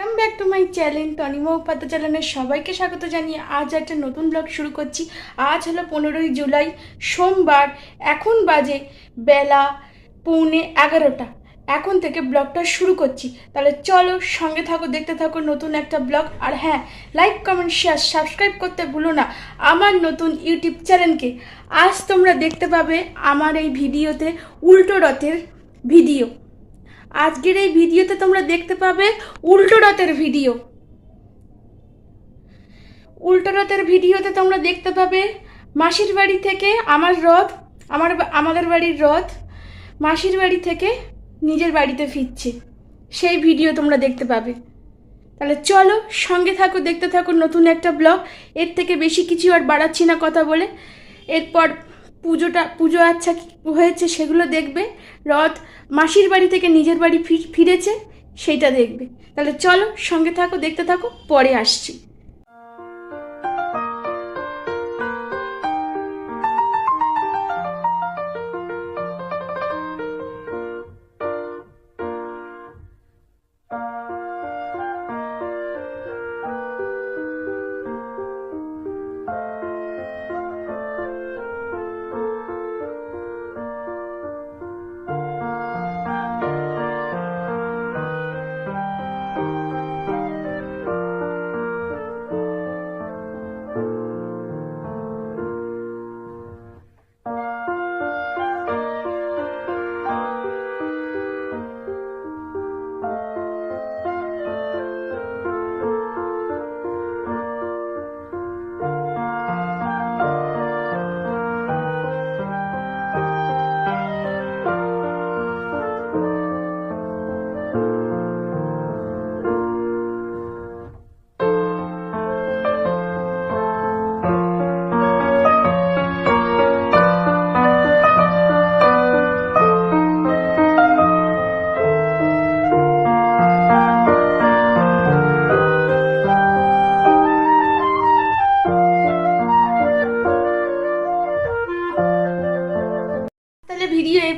Welcome back to my channel Tanima Upadhyay চ্যানেলের সবাইকে স্বাগত জানিয়ে আজ একটা নতুন ব্লগ শুরু করছি। আজ হলো পনেরোই জুলাই, সোমবার, এখন বাজে বেলা পৌনে এগারোটা। এখন থেকে ব্লগটা শুরু করছি। তাহলে চলো সঙ্গে থাকো, দেখতে থাকো নতুন একটা ব্লগ আর হ্যাঁ লাইক কমেন্ট শেয়ার সাবস্ক্রাইব করতে ভুলো না। আমার নতুন ইউটিউব চ্যানেলকে আজ তোমরা দেখতে পাবে আমার এই ভিডিওতে উল্টো রথের ভিডিও আজকের এই ভিডিওতে তোমরা দেখতে পাবে উল্টো রথের ভিডিও। উল্টো রথের ভিডিওতে তোমরা দেখতে পাবে মাসির বাড়ি থেকে আমার রথ, আমার আমাদের বাড়ির রথ মাসির বাড়ি থেকে নিজের বাড়িতে ফিরছে। সেই ভিডিও তোমরা দেখতে পাবে। তাহলে চলো সঙ্গে থাকো, দেখতে থাকো নতুন একটা ব্লগ। এর থেকে বেশি কিছু আর বাড়াচ্ছি না কথা বলে। এরপর পুজোটা, পুজো আচ্ছা হয়েছে সেগুলো দেখবে। রথ মাসির বাড়ি থেকে নিজের বাড়ি ফিরেছে সেটা দেখবে। তাহলে চলো সঙ্গে থাকো, দেখতে থাকো, পরে আসছি।